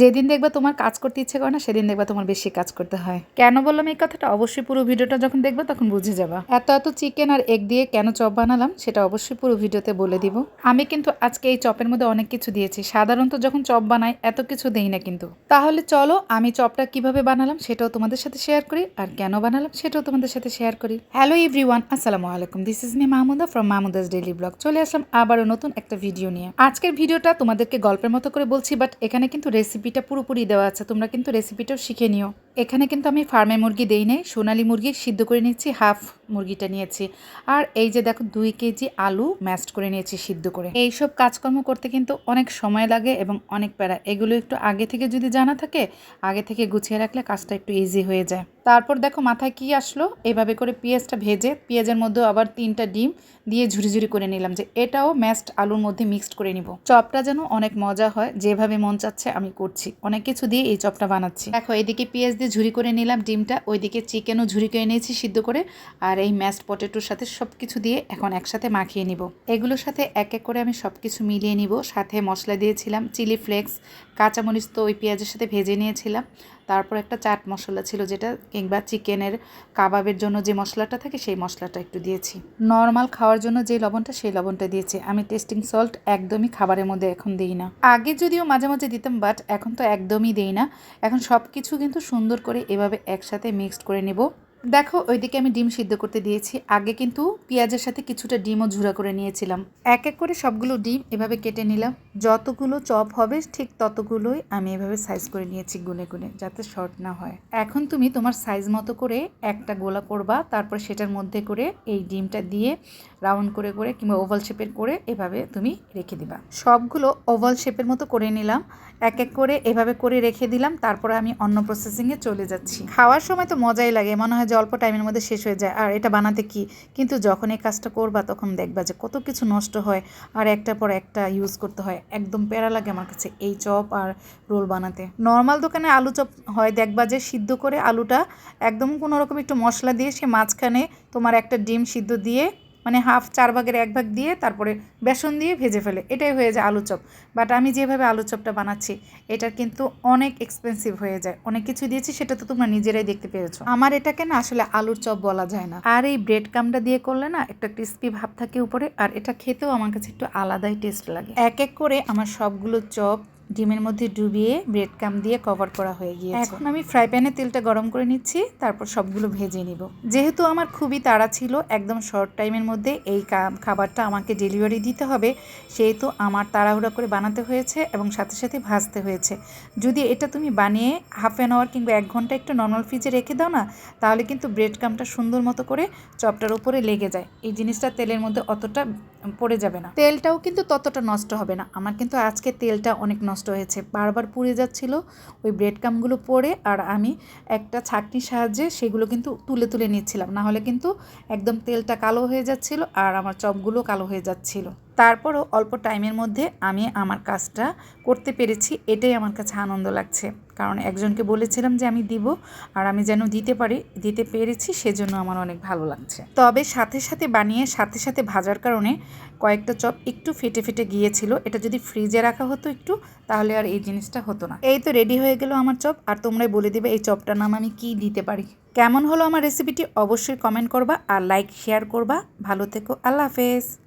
যেদিন দেখবা তোমার কাজ করতে ইচ্ছে করে না, সেদিন দেখবা তোমার বেশি কাজ করতে হয়। কেন বললাম এই কথাটা? অবশ্যই পুরো ভিডিওটা যখন দেখবে, তখন বুঝে যাবা। এত এত চিকেন আর এগ দিয়ে কেন চপ বানালাম, সেটা অবশ্যই পুরো ভিডিওতে বলে দিব। আমি কিন্তু আজকে এই চপের মধ্যে অনেক কিছু দিয়েছি। সাধারণত যখন চপ বানাই, এত কিছু দেই না কিন্তু। তাহলে চলো, আমি চপটা কীভাবে বানালাম, সেটাও তোমাদের সাথে শেয়ার করি। আর কেন বানালাম, সেটাও তোমাদের সাথে শেয়ার করি। হ্যালো এভরিওয়ান আসসালামু আলাইকুম। This is me Mahmuda from Mahmuda's daily blog চলে আসলাম আবারও নতুন একটা ভিডিও নিয়ে। আজকের ভিডিওটা তোমাদেরকে গল্পের মতো করে বলছি বাট এখানে কিন্তু রেসিপিটা পুরোপুরি দেওয়া আছে তোমরা কিন্তু রেসিপিটাও শিখে নিও। এখানে কিন্তু আমি ফার্মে মুরগি দেই নাই, সোনালি মুরগি সিদ্ধ করে নিচ্ছি হাফ মুরগিটা নিয়েছি। আর এই যে দেখো, দুই কেজি আলু ম্যাশড করে নিয়েছি সিদ্ধ করে। এই সব কাজকর্ম করতে কিন্তু অনেক সময় লাগে এবং অনেক প্যারা। এগুলো একটু আগে থেকে যদি জানা থাকে, আগে থেকে গুছিয়ে রাখলে কাজটা একটু ইজি হয়ে যায়। তারপর দেখো, মাথায় কি আসলো? এভাবে করে পেঁয়াজটা ভেজে, পেঁয়াজের মধ্যেও আবার তিনটা ডিম দিয়ে ঝুরি ঝুরি করে নিলাম যে এটাও ম্যাশড আলুর মধ্যে মিক্সড করে নিব। চপটা যেন অনেক মজা হয়, যেভাবে মন চাচ্ছে আমি করছি। অনেক কিছু দিয়ে এই চপটা বানাচ্ছি। দেখো, এদিকে পেঁয়াজ দিয়ে ঝুরি করে নিলাম ডিমটা, ওইদিকে চিকেনও ঝুরি করে নিয়েছি সিদ্ধ করে, আর এই ম্যাশড পটেটোর সাথে সব কিছু দিয়ে এখন একসাথে মাখিয়ে নিব। এগুলোর সাথে এক এক করে আমি সব কিছু মিলিয়ে নিব। সাথে মশলা দিয়েছিলাম চিলি ফ্লেক্স কাঁচামরিচ তো ওই পেঁয়াজের সাথে ভেজে নিয়েছিলাম। তারপর একটা চাট মশলা ছিল যেটা কিংবা চিকেনের কাবাবের জন্য যে মশলাটা থাকে সেই মশলাটা একটু দিয়েছি। নর্মাল খাওয়ার জন্য যে লবণটা সেই লবণটা দিয়েছি। আমি টেস্টিং সল্ট একদমই খাবারের মধ্যে এখন দিই না। আগে যদিও মাঝে মাঝে দিতাম, বাট এখন তো একদমই দিই না। এখন সব কিছু কিন্তু সুন্দর করে এভাবে একসাথে মিক্সড করে নেব। দেখো, ওইদিকে আমি ডিম সিদ্ধ করতে দিয়েছি। আগে কিন্তু পেঁয়াজের সাথে কিছুটা ডিমও ঝুরা করে নিয়েছিলাম। এক এক করে সবগুলো ডিম এভাবে কেটে নিলাম। যতগুলো চপ হবে, ঠিক ততগুলোই আমি এভাবে সাইজ করে নিয়েছি গুনে গুনে, যাতে শর্ট না হয়। এখন তুমি তোমার সাইজ মতো করে একটা গোলা করবা, তারপর সেটার মধ্যে করে এই ডিমটা দিয়ে রাউন্ড করে করে কিংবা ওভাল শেপের করে এভাবে তুমি রেখে দিবা। সবগুলো ওভাল শেপের মতো করে নিলাম, এক এক করে এভাবে করে রেখে দিলাম, তারপরে আমি অন্য প্রসেসিংয়ে চলে যাচ্ছি। খাওয়ার সময় তো মজাই লাগে, মনে হয় যে অল্প টাইমের মধ্যে শেষ হয়ে যায়, আর এটা বানাতে কি? কিন্তু যখন এই কাজটা করবা, তখন দেখবা যে কত কিছু নষ্ট হয়, আর একটার পর একটা ইউজ করতে হয়। একদম প্যারা লাগে আমার কাছে এই চপ আর রোল বানাতে। নর্মাল দোকানে আলু চপ হয়, দেখবা যে সিদ্ধ করে আলুটা একদম কোনো রকম একটু মশলা দিয়ে সে মাঝখানে তোমার একটা ডিম সিদ্ধ দিয়ে মানে হাফ চার ভাগের এক ভাগ দিয়ে তারপরে বেসন দিয়ে ভেজে ফেলে, এটাই হয়ে যায় আলু চপ। বাট আমি যেভাবে আলু চপটা বানাচ্ছি এটার কিন্তু অনেক এক্সপেন্সিভ হয়ে যায়। অনেক কিছু দিয়েছি, সেটা তো তোমরা নিজেরাই দেখতে পেরেছ আমার এটাকে না আসলে আলুর চপ বলা যায় না। আর এই ব্রেড কামটা দিয়ে করলে না একটা ক্রিস্পি ভাব থাকে উপরে, আর এটা খেতেও আমার কাছে একটু আলাদাই টেস্ট লাগে। এক এক করে আমার সবগুলো চপ ডিমের মধ্যে ডুবিয়ে ব্রেড কাম দিয়ে কভার করা হয়ে গিয়েছে। এখন আমি ফ্রাই প্যানে তেলটা গরম করে নিচ্ছি, তারপর সবগুলো ভেজে নিব। যেহেতু আমার খুবই তাড়া ছিল, একদম শর্ট টাইমের মধ্যে এই খাবারটা আমাকে ডেলিভারি দিতে হবে, সেহেতু আমার তাড়াহুড়া করে বানাতে হয়েছে এবং সাথে সাথে ভাজতে হয়েছে। যদি এটা তুমি বানিয়ে হাফ অ্যান আওয়ার কিংবা এক ঘণ্টা একটু নর্মাল ফ্রিজে রেখে দাও না, তাহলে কিন্তু ব্রেড কামটা সুন্দর মতো করে চপটার উপরে লেগে যায়। এই জিনিসটা তেলের মধ্যে অতটা পড়ে যাবে না। তেলটাও কিন্তু ততটা নষ্ট হবে না। আমার কিন্তু আজকে তেলটা অনেক নষ্ট হয়েছে। বারবার পুড়ে যাচ্ছিল ওই ব্রেড কামগুলো পরে আর আমি একটা ছাকনির সাহায্যে সেগুলো কিন্তু তুলে তুলে নিচ্ছিলাম। না হলে কিন্তু একদম তেলটা কালো হয়ে যাচ্ছিল আর আমার চপগুলো কালো হয়ে যাচ্ছিল। তারপরও অল্প টাইমের মধ্যে আমি আমার কাজটা করতে পেরেছি, এটাই আমার কাছে আনন্দ লাগছে। কারণ একজনকে বলেছিলাম যে আমি দিব আর আমি যেন দিতে পারি, দিতে পেরেছি, সেজন্য আমার অনেক ভালো লাগছে। তবে সাথে সাথে বানিয়ে, সাথে সাথে ভাজার কারণে কয়েকটা চপ একটু ফেটে ফেটে গিয়েছিল, এটা যদি ফ্রিজে রাখা হতো একটু, তাহলে আর এই জিনিসটা হতো না। এই তো রেডি হয়ে গেল আমার চপ, আর তোমরাই বলে দিবে এই চপটার নাম আমি কি দিতে পারি। কেমন হলো আমার রেসিপিটি অবশ্যই কমেন্ট করবা আর লাইক, শেয়ার করবা। ভালো থেকো, আল্লাহ হাফেজ।